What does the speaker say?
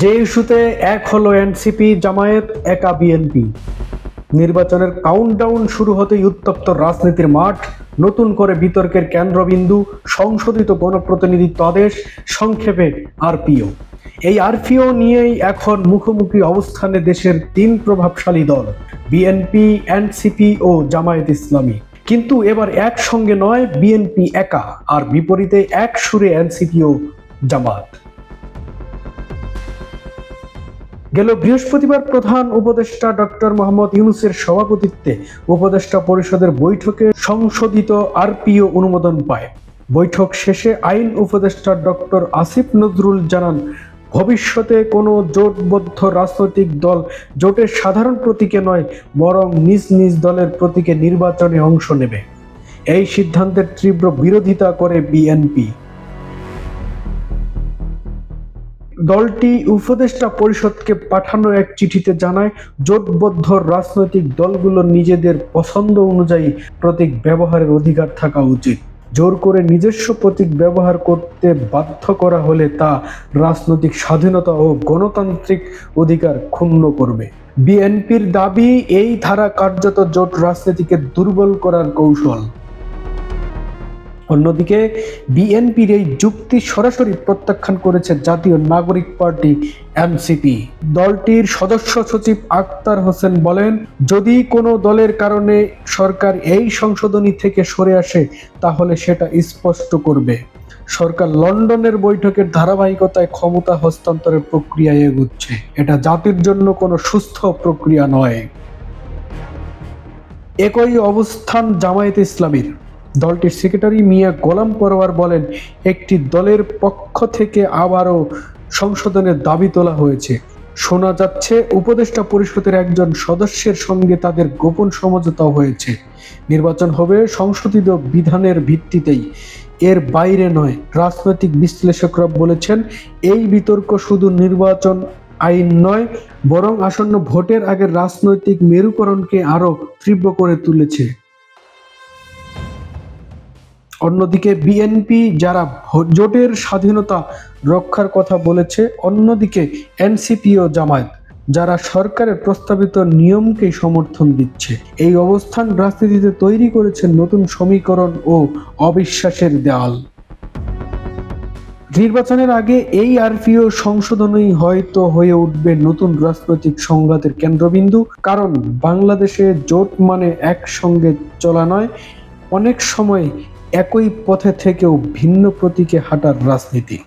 যে ইস্যুতে এক হলো এনসিপি, জামায়াত, একা বিএনপি। নির্বাচনের কাউন্টডাউন শুরু হতেই উত্তপ্ত রাজনীতির মাঠ, নতুন করে বিতর্কের কেন্দ্রবিন্দু, সংশোধিত গণপ্রতিনিধিত্ব আদেশ সংক্ষেপে আরপিও। এই আরপিও নিয়েই এখন মুখোমুখি অবস্থানে দেশের তিন প্রভাবশালী দল, বিএনপি, এনসিপি ও জামায়াত ইসলামী। কিন্তু এবার একসঙ্গে নয় বিএনপি একা, আর বিপরীতে এক সুরে এনসিপি ও জামাত গেল বৃহস্পতিবার প্রধান উপদেষ্টা ডক্টর মোহাম্মদ ইউনুসের সভাপতিত্বে উপদেষ্টা পরিষদের বৈঠকে সংশোধিত আরপিও অনুমোদন পায়। বৈঠক শেষে আইন উপদেষ্টা ডক্টর আসিফ নজরুল জানান, ভবিষ্যতে কোনো জোটবদ্ধ রাজনৈতিক দল জোটের সাধারণ প্রতীকে নয়, বরং নিজ নিজ দলের প্রতীকে নির্বাচনে অংশ নেবে। এই সিদ্ধান্তের তীব্র বিরোধিতা করে বিএনপি। দলটি উপদেষ্টা পরিষদকে পাঠানো এক চিঠিতে জানায়, জোটবদ্ধ রাজনৈতিক দলগুলো নিজেদের পছন্দ অনুযায়ী প্রতীক ব্যবহারের অধিকার থাকা উচিত। জোর করে নিজস্ব প্রতীক ব্যবহার করতে বাধ্য করা হলে তা রাজনৈতিক স্বাধীনতা ও গণতান্ত্রিক অধিকার ক্ষুণ্ণ করবে। বিএনপির দাবি, এই ধারা কার্যত জোট রাজনীতিকে দুর্বল করার কৌশল। অন্যদিকে, বিএনপির এই যুক্তি সরাসরি প্রত্যাখ্যান করেছে জাতীয় নাগরিক পার্টি এনসিপি দলটির সদস্য সচিব আক্তার হোসেন বলেন, যদি কোনো দলের কারণে সরকার এই সংশোধনী থেকে সরে আসে, তাহলে সেটা স্পষ্ট করবে। সরকার লন্ডনের বৈঠকের ধারাবাহিকতায় ক্ষমতা হস্তান্তরের প্রক্রিয়ায় এগুচ্ছে। এটা জাতির জন্য কোনো সুস্থ প্রক্রিয়া নয়। একই অবস্থান জামায়াতে ইসলামীর। দলটির সেক্রেটারি মিয়া গোলাম পরোয়ার বলেন, একটি দলের পক্ষ থেকে আবারও সংশোধনের দাবি তোলা হয়েছে। শোনা যাচ্ছে, উপদেষ্টা পরিষদের একজন সদস্যের সঙ্গে তাদের গোপন সমঝোতা হয়েছে। নির্বাচন হবে সংশোধিত বিধানের ভিত্তিতেই। এর বাইরে নয়, রাজনৈতিক বিশ্লেষকরা বলেছেন, এই বিতর্ক শুধু নির্বাচন আইন নয়, বরং আসন্ন ভোটের আগের রাজনৈতিক মেরুকরণকে আরও তীব্র করে তুলেছে। অন্যদিকে বিএনপি যারা জোটের স্বাধীনতা রক্ষার কথা বলেছে, অন্যদিকে এনসিপি ও জামায়াত, যারা সরকারের প্রস্তাবিত নিয়মকে সমর্থন দিচ্ছে। এই অবস্থান রাজনীতিতে তৈরি করেছে নতুন সমীকরণ ও অবিশ্বাসের দেয়াল। নির্বাচনের আগে এই আরপিও সংশোধনই হয়তো হয়ে উঠবে নতুন রাজনৈতিক সংঘাতের কেন্দ্রবিন্দু, কারণ বাংলাদেশে জোট মানে একসঙ্গে চলা নয়। অনেক সময় একই পথে থেকেও ভিন্ন প্রতীকে হাঁটার রাজনীতি।